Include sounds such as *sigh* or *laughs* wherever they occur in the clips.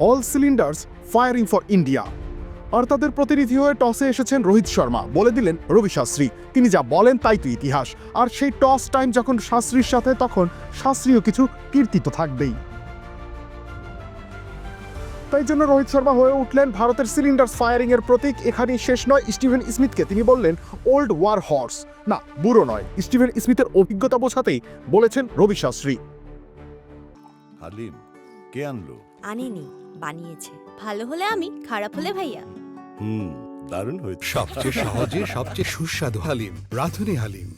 All cylinders firing for India আর তাদের প্রতিনিধি হয়ে টসে এসেছেন রোহিত শর্মা। বলে দিলেন রবি শাস্ত্রী। তিনি যা বলেন তাই তো ইতিহাস। আর সেই টস টাইম যখন শাস্ত্রীর সাথে, তখন শাস্ত্রীয় কিছু কীর্তি তো থাকবেই। তাই জন্য রোহিত শর্মা হয়ে উঠলেন ভারতের সিলিন্ডার ফায়ারিং এর প্রতীক। এখানেই শেষ নয়। স্টিভেন স্মিথকে তিনি বললেন ওল্ড ওয়ার হর্স না, বুড়ো নয়। স্টিভেন স্মিথের অভিজ্ঞতা বোঝাতেই বলেছেন রবি শাস্ত্রী। কে আনলো? আনেনি বানিয়েছে। ভালো হলে আমি খারাপ হলে ভাইয়া। হুম দারুণ হয়েছে। সবচেয়ে *laughs* সহজে সবচেয়ে সুস্বাদু হালিম রাঁধুনি হালিম।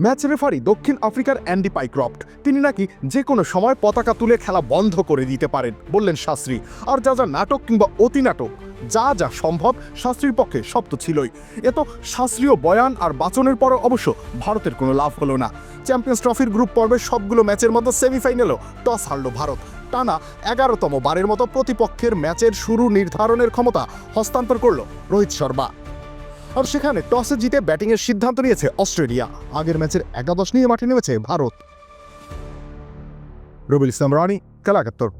ম্যাচ রেফারি দক্ষিণ আফ্রিকার অ্যান্ডি পাইক্রফট। তিনি নাকি যে কোনো সময় পতাকা তুলে খেলা বন্ধ করে দিতে পারেন বললেন শাস্ত্রী। আর যা যা নাটক কিংবা অতি নাটক যা যা সম্ভব শাস্ত্রীর পক্ষে সব তো ছিলই। এ তো শাস্ত্রীয় বয়ান আর বাচনের পরে অবশ্য ভারতের কোনো লাভ হলো না। চ্যাম্পিয়ন্স ট্রফির গ্রুপ পর্বের সবগুলো ম্যাচের মতো সেমিফাইনালও টস হারল ভারত। টানা এগারোতম বারের মতো প্রতিপক্ষের ম্যাচের শুরু নির্ধারণের ক্ষমতা হস্তান্তর করল রোহিত শর্মা। আর সেখানে টসে জিতে ব্যাটিংয়ের সিদ্ধান্ত নিয়েছে অস্ট্রেলিয়া। আগের ম্যাচের একাদশ নিয়ে মাঠে নেমেছে ভারত। রবিল ইসলাম রানি খেলা একাত্তর